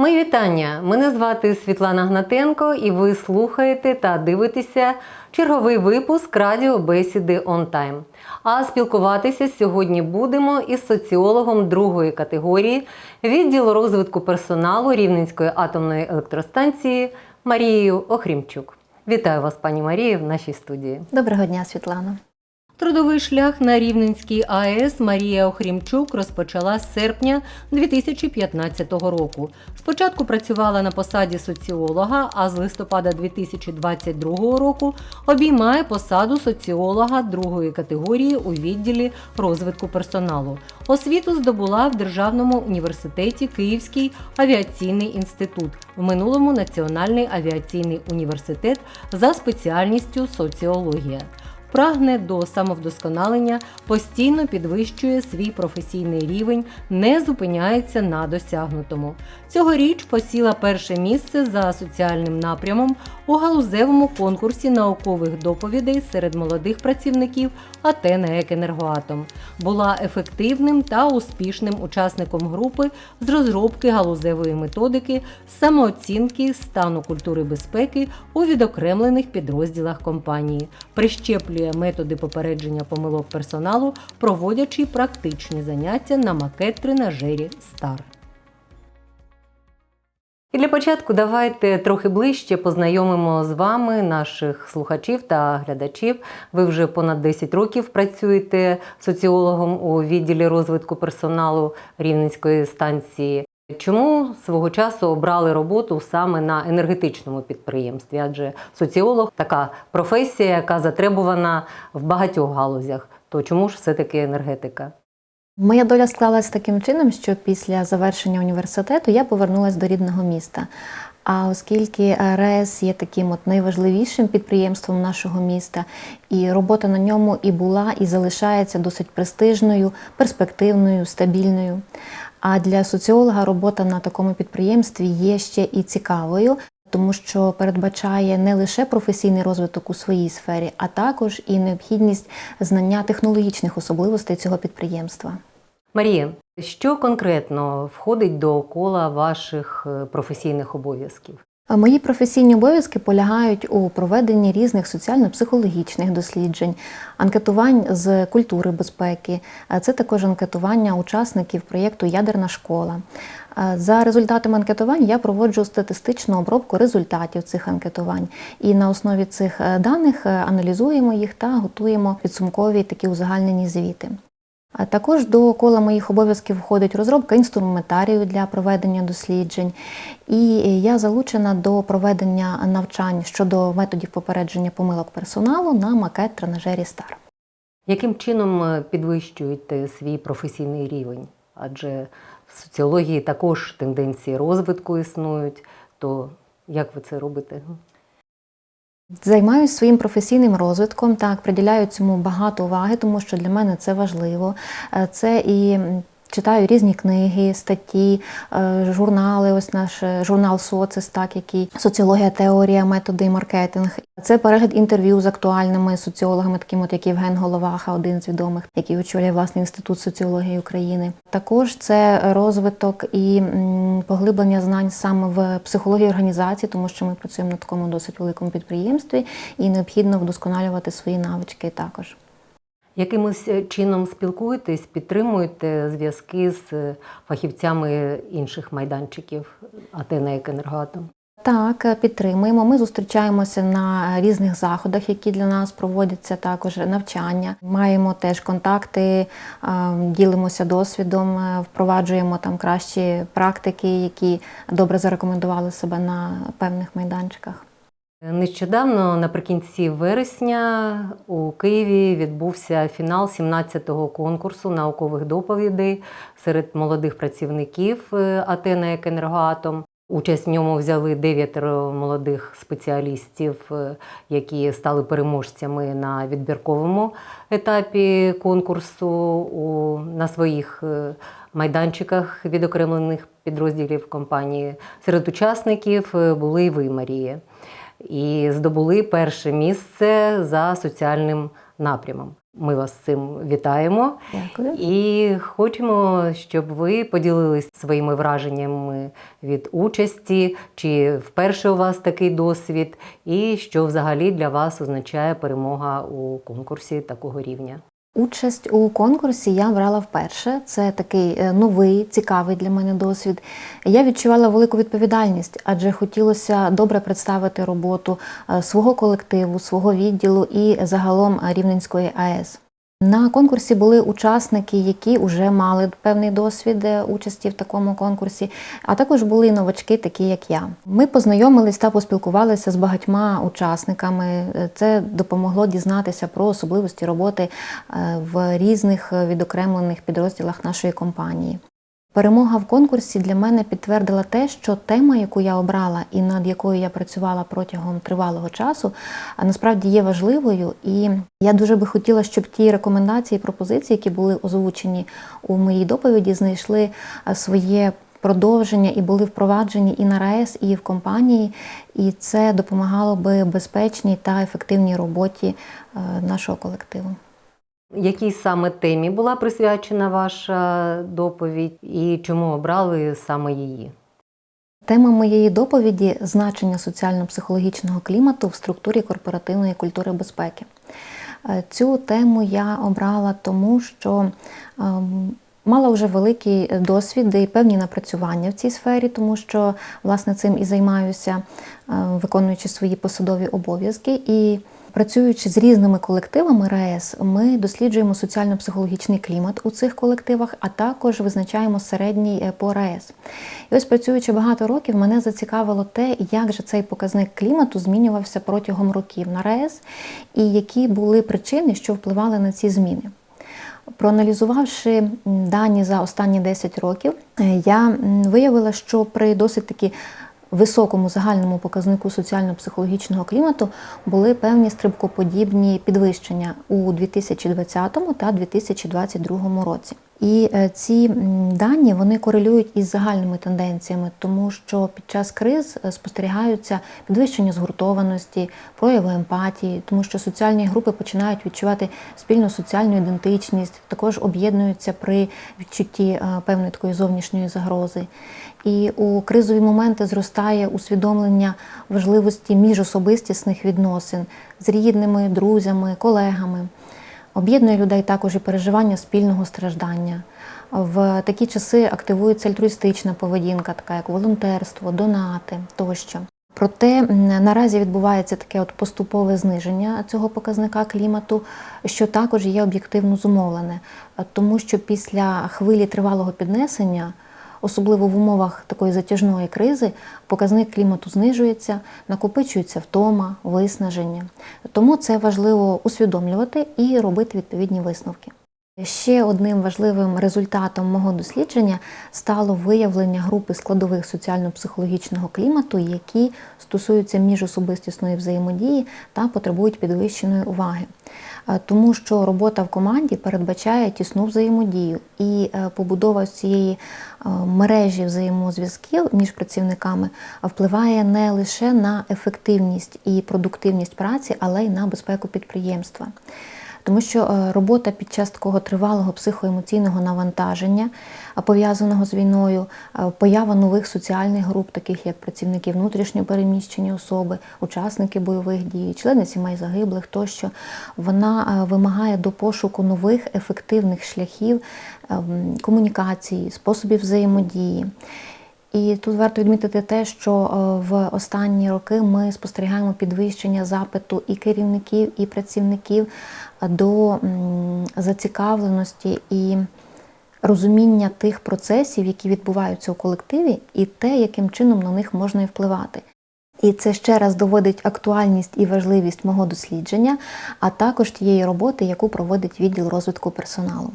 Мої вітання! Мене звати Світлана Гнатенко, і ви слухаєте та дивитеся черговий випуск радіобесіди Time. А спілкуватися сьогодні будемо із соціологом другої категорії відділу розвитку персоналу Рівненської атомної електростанції Марією Охрімчук. Вітаю вас, пані Марія, в нашій студії. Доброго дня, Світлана. Трудовий шлях на Рівненській АЕС Марія Охрімчук розпочала з серпня 2015 року. Спочатку працювала на посаді соціолога, а з листопада 2022 року обіймає посаду соціолога другої категорії у відділі розвитку персоналу. Освіту здобула в Державному університеті Київський авіаційний інститут, в минулому Національний авіаційний університет за спеціальністю соціологія прагне до самовдосконалення, постійно підвищує свій професійний рівень, не зупиняється на досягнутому. Цьогоріч посіла перше місце за соціальним напрямом у галузевому конкурсі наукових доповідей серед молодих працівників АТ «НЕК Енергоатом». Була ефективним та успішним учасником групи з розробки галузевої методики, самооцінки стану культури безпеки у відокремлених підрозділах компанії, прищеплює методи попередження помилок персоналу, проводячи практичні заняття на макет-тренажері Стар. І для початку давайте трохи ближче познайомимо з вами наших слухачів та глядачів. Ви вже понад 10 років працюєте соціологом у відділі розвитку персоналу Рівненської станції. Чому свого часу обрали роботу саме на енергетичному підприємстві? Адже соціолог така професія, яка затребувана в багатьох галузях. То чому ж все-таки енергетика? Моя доля склалась таким чином, що після завершення університету я повернулася до рідного міста. А оскільки РЕС є таким от найважливішим підприємством нашого міста, і робота на ньому і була, і залишається досить престижною, перспективною, стабільною. А для соціолога робота на такому підприємстві є ще і цікавою, тому що передбачає не лише професійний розвиток у своїй сфері, а також і необхідність знання технологічних особливостей цього підприємства. Марія, що конкретно входить до кола ваших е, професійних обов'язків? Мої професійні обов'язки полягають у проведенні різних соціально-психологічних досліджень, анкетувань з культури безпеки. Це також анкетування учасників проєкту Ядерна школа. За результатами анкетувань я проводжу статистичну обробку результатів цих анкетувань. І на основі цих е, даних е, аналізуємо їх та готуємо підсумкові такі узагальнені звіти. А також до кола моїх обов'язків входить розробка інструментарію для проведення досліджень, і я залучена до проведення навчань щодо методів попередження помилок персоналу на макет тренажері Стар. Яким чином е, підвищуєте свій професійний рівень? Адже в соціології також тенденції розвитку існують, то як ви це робите? Займаюся своїм професійним розвитком, так приділяю цьому багато уваги, тому що для мене це важливо. Е, Це і читаю різні книги, статті, е, журнали. Ось наш е, журнал Социс, так який соціологія, теорія, методи і маркетинг. Це перегляд інтерв'ю з актуальними соціологами, таким от як Євген Головаха, один з відомих, який очолює власний інститут соціології України. Також це розвиток і поглиблення знань саме в психології організації, тому що ми працюємо на такому досить великому підприємстві, і необхідно вдосконалювати свої навички також. Якимось е, чином спілкуєтесь, підтримуєте зв'язки з е, фахівцями інших майданчиків АТ «НЕК Енергоатом»? Так, е, підтримуємо. Ми зустрічаємося на різних заходах, які для нас проводяться, також навчання. Маємо теж контакти, ділимося досвідом, впроваджуємо там кращі практики, які добре зарекомендували себе на певних майданчиках. Нещодавно, наприкінці вересня, у Києві відбувся фінал 17-го конкурсу наукових доповідей серед молодих працівників е, АТ Енергоатом». Участь в ньому взяли дев'ятеро молодих спеціалістів, е, які стали переможцями на відбірковому етапі конкурсу на своїх е, майданчиках відокремлених підрозділів компанії. Серед учасників були і ви, Марія і здобули перше місце за соціальним напрямом. Ми вас з цим вітаємо Дякую. і хочемо, щоб ви поділились своїми враженнями від участі, чи вперше у вас такий досвід, і що взагалі для вас означає перемога у конкурсі такого рівня. Участь у конкурсі я брала вперше. Це такий е, новий, цікавий для мене досвід. Я відчувала велику відповідальність, адже хотілося добре представити роботу е, свого колективу, свого відділу і загалом е, Рівненської АЕС. На конкурсі були учасники, які вже мали певний досвід е, участі в такому конкурсі, а також були новачки, такі як я. Ми познайомились та поспілкувалися з багатьма учасниками. Е, Це допомогло дізнатися про особливості роботи е, в різних відокремлених підрозділах нашої компанії. Перемога в конкурсі для мене підтвердила те, що тема, яку я обрала і над якою я працювала протягом тривалого часу, насправді є важливою. І я дуже би хотіла, щоб ті рекомендації і пропозиції, які були озвучені у моїй доповіді, знайшли е, своє продовження і були впроваджені і на РАЕС, і в компанії. І це допомагало би безпечній та ефективній роботі е, нашого колективу. Якій саме темі була присвячена ваша доповідь, і чому обрали саме її? Тема моєї доповіді значення соціально-психологічного клімату в структурі корпоративної культури безпеки. Е, Цю тему я обрала тому, що ем, мала вже великий досвід і певні напрацювання в цій сфері, тому що власне цим і займаюся, е, виконуючи свої посадові обов'язки. І Працюючи з різними колективами РАЕС, ми досліджуємо соціально-психологічний клімат у цих колективах, а також визначаємо середній е, по РАЕС. І ось працюючи багато років, мене зацікавило те, як же цей показник клімату змінювався протягом років на РАЕС, і які були причини, що впливали на ці зміни. Проаналізувавши дані за останні 10 років, е, я виявила, що при досить таки високому загальному показнику соціально-психологічного клімату були певні стрибкоподібні підвищення у 2020 та 2022 році. І е, ці дані вони корелюють із загальними тенденціями, тому що під час криз е, спостерігаються підвищення згуртованості, прояви емпатії, тому що соціальні групи починають відчувати спільну соціальну ідентичність, також об'єднуються при відчутті е, певної такої зовнішньої загрози. І у кризові моменти зростає усвідомлення важливості міжособистісних відносин з рідними, друзями, колегами. Об'єднує людей також і переживання спільного страждання. В такі часи активується альтруїстична поведінка, така як волонтерство, донати тощо. Проте наразі відбувається таке от поступове зниження цього показника клімату, що також є об'єктивно зумовлене, тому що після хвилі тривалого піднесення, особливо в умовах такої затяжної кризи, показник клімату знижується, накопичується втома, виснаження. Тому це важливо усвідомлювати і робити відповідні висновки. Ще одним важливим результатом мого дослідження стало виявлення групи складових соціально-психологічного клімату, які стосуються міжособистісної взаємодії та потребують підвищеної уваги. Е, Тому що робота в команді передбачає тісну взаємодію і е, побудова цієї е, мережі взаємозв'язків між працівниками впливає не лише на ефективність і продуктивність праці, але й на безпеку підприємства. Тому що е, робота під час такого тривалого психоемоційного навантаження, пов'язаного з війною, е, поява нових соціальних груп, таких як працівники внутрішньо переміщені особи, учасники бойових дій, члени сімей загиблих тощо, вона е, вимагає до пошуку нових ефективних шляхів комунікації, способів взаємодії. І тут варто відмітити те, що е, в останні роки ми спостерігаємо підвищення запиту і керівників, і працівників е, до зацікавленості і розуміння тих процесів, які відбуваються у колективі, і те, яким чином на них можна і впливати. І це ще раз доводить актуальність і важливість мого дослідження, а також тієї роботи, яку проводить відділ розвитку персоналу.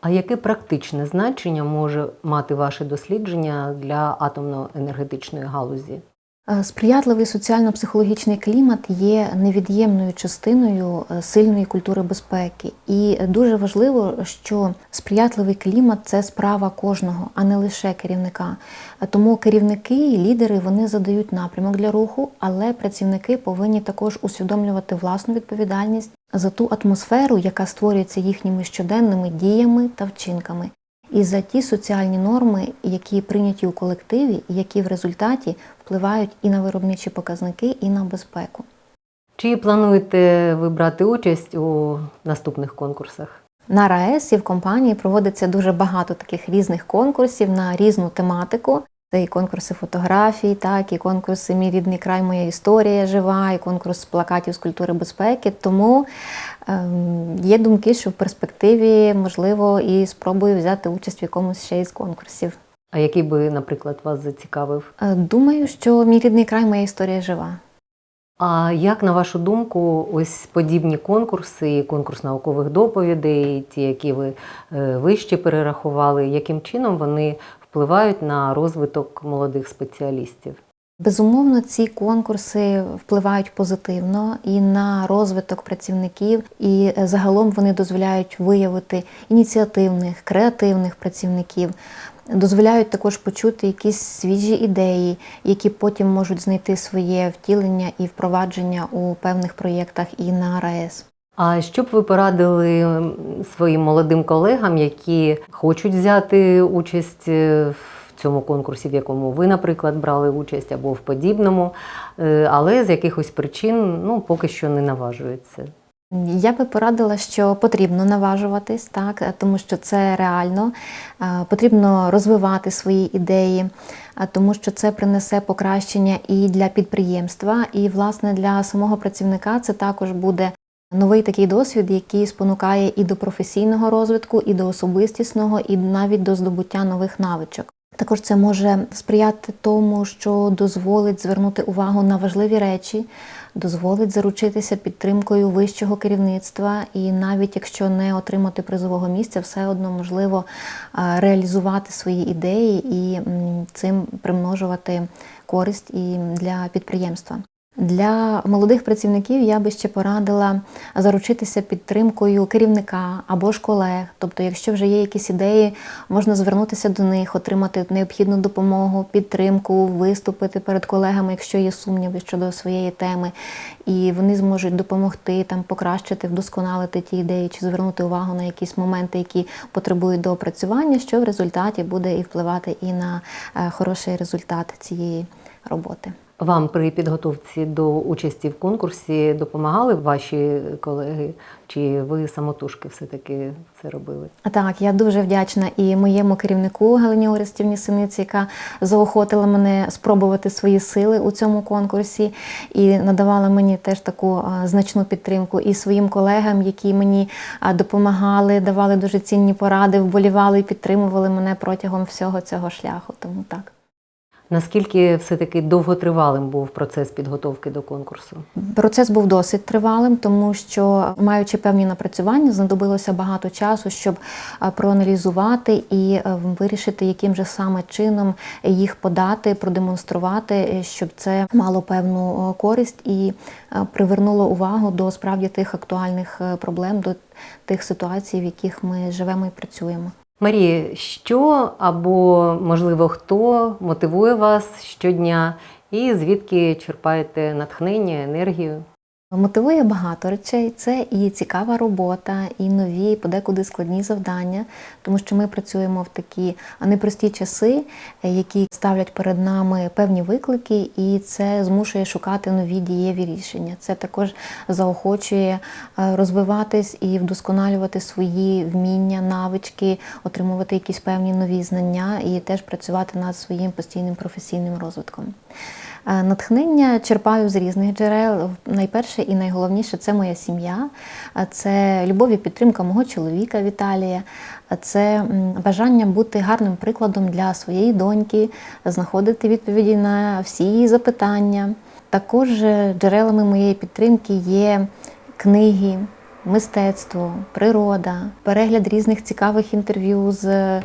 А яке практичне значення може мати ваше дослідження для атомно-енергетичної галузі? Е, Сприятливий соціально-психологічний клімат є невід'ємною частиною е, сильної культури безпеки. І дуже важливо, що сприятливий клімат це справа кожного, а не лише керівника. Е, Тому керівники і лідери вони задають напрямок для руху, але працівники повинні також усвідомлювати власну відповідальність за ту атмосферу, яка створюється їхніми щоденними діями та вчинками, і за ті соціальні норми, які прийняті у колективі, які в результаті впливають і на виробничі показники, і на безпеку. Чи плануєте ви брати участь у наступних конкурсах? На РаЕС і в компанії проводиться дуже багато таких різних конкурсів на різну тематику. Це і конкурси фотографій, так, і конкурси Мій рідний край, моя історія жива, і конкурс плакатів з культури безпеки. Тому ем, є думки, що в перспективі можливо і спробую взяти участь в якомусь ще із конкурсів. А який би, наприклад, вас зацікавив? Е, Думаю, що мій рідний край, моя історія жива. А як на вашу думку, ось подібні конкурси, конкурс наукових доповідей, ті, які ви е, вище перерахували, яким чином вони впливають на розвиток молодих спеціалістів? Безумовно, ці конкурси впливають позитивно і на розвиток працівників, і е, загалом вони дозволяють виявити ініціативних, креативних працівників, дозволяють також почути якісь свіжі ідеї, які потім можуть знайти своє втілення і впровадження у певних проєктах і на РаЕС. А що б ви порадили своїм молодим колегам, які хочуть взяти участь е, в цьому конкурсі, в якому ви, наприклад, брали участь або в подібному, е, але з якихось причин ну, поки що не наважуються? Я би порадила, що потрібно наважуватись, так, е, тому що це реально. Потрібно розвивати свої ідеї, тому що це принесе покращення і для підприємства, і власне для самого працівника це також буде новий такий досвід, який спонукає і до професійного розвитку, і до особистісного, і навіть до здобуття нових навичок. Також це може сприяти тому, що дозволить звернути увагу на важливі речі, дозволить заручитися підтримкою вищого керівництва, і навіть якщо не отримати призового місця, все одно можливо реалізувати свої ідеї і цим примножувати користь і для підприємства. Для молодих працівників я би ще порадила заручитися підтримкою керівника або ж колег. Тобто, якщо вже є якісь ідеї, можна звернутися до них, отримати необхідну допомогу, підтримку, виступити перед колегами, якщо є сумніви щодо своєї теми, і вони зможуть допомогти там покращити, вдосконалити ті ідеї чи звернути увагу на якісь моменти, які потребують доопрацювання, що в результаті буде і впливати і на е, хороший результат цієї роботи. Вам при підготовці до участі в конкурсі допомагали ваші колеги, чи ви самотужки все-таки це робили? Так, я дуже вдячна і моєму керівнику Галині Орестівні Синиці, яка заохотила мене спробувати свої сили у цьому конкурсі і надавала мені теж таку значну підтримку і своїм колегам, які мені допомагали, давали дуже цінні поради, вболівали і підтримували мене протягом всього цього шляху. Тому так. Наскільки все-таки довготривалим був процес підготовки до конкурсу? Процес був досить тривалим, тому що, маючи певні напрацювання, знадобилося багато часу, щоб проаналізувати і е, вирішити, яким же саме чином їх подати, продемонструвати, е, щоб це мало певну користь і е, привернуло увагу до справді тих актуальних проблем, до тих ситуацій, в яких ми живемо і працюємо. Марія, що або можливо хто мотивує вас щодня, і звідки черпаєте натхнення, енергію? Мотивує багато речей. Це і цікава робота, і нові, подекуди складні завдання, тому що ми працюємо в такі непрості часи, е, які ставлять перед нами певні виклики, і це змушує шукати нові дієві рішення. Це також заохочує е, розвиватись і вдосконалювати свої вміння, навички, отримувати якісь певні нові знання і теж працювати над своїм постійним професійним розвитком. Е, Натхнення черпаю з різних джерел. Найперше і найголовніше це моя сім'я, Е, це любов і підтримка мого чоловіка Віталія, Е, це бажання бути гарним прикладом для своєї доньки, знаходити відповіді на всі її запитання. Також джерелами моєї підтримки є книги, мистецтво, природа, перегляд різних цікавих інтерв'ю з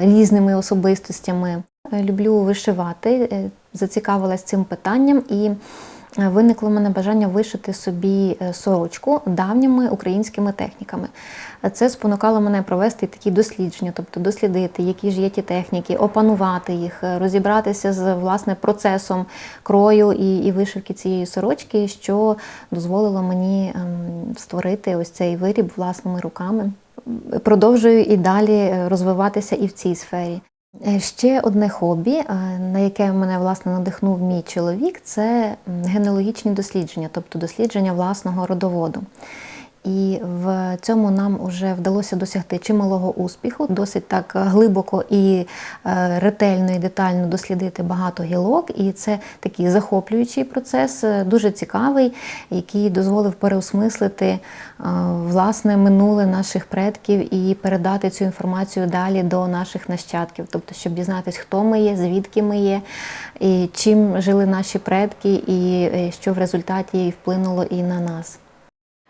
різними особистостями. Е, Люблю вишивати, е, зацікавилась цим питанням і е, виникло в мене бажання вишити собі сорочку давніми українськими техніками. Це спонукало мене провести такі дослідження, тобто дослідити, які ж є ті техніки, опанувати їх, розібратися з власне процесом крою і, і вишивки цієї сорочки, що дозволило мені ем, створити ось цей виріб власними руками. Продовжую і далі розвиватися і в цій сфері. Е, Ще одне хобі, е, на яке мене власне надихнув мій чоловік, це генеалогічні дослідження, тобто дослідження власного родоводу. І в цьому нам вже вдалося досягти чималого успіху, досить так глибоко і е, ретельно і детально дослідити багато гілок. І це такий захоплюючий процес, е, дуже цікавий, який дозволив переосмислити е, власне минуле наших предків і передати цю інформацію далі до наших нащадків, тобто, щоб дізнатися, хто ми є, звідки ми є, і чим жили наші предки, і що в результаті вплинуло і на нас.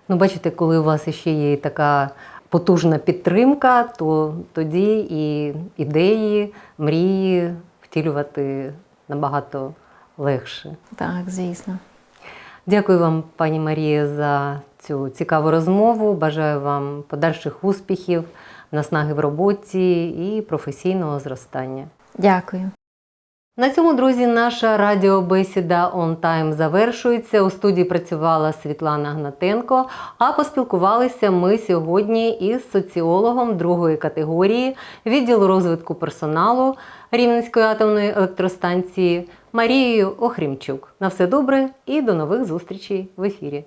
Ну, бачите, коли у вас ще є така потужна підтримка, то тоді і ідеї, мрії втілювати набагато легше. Так, звісно. Дякую вам, пані Марія, за цю цікаву розмову. Бажаю вам подальших успіхів, наснаги в роботі і професійного зростання. Дякую. На цьому, друзі, наша радіобесіда On Time завершується. У студії працювала Світлана Гнатенко. А поспілкувалися ми сьогодні із соціологом другої категорії відділу розвитку персоналу Рівненської атомної електростанції Марією Охрімчук. На все добре і до нових зустрічей в ефірі.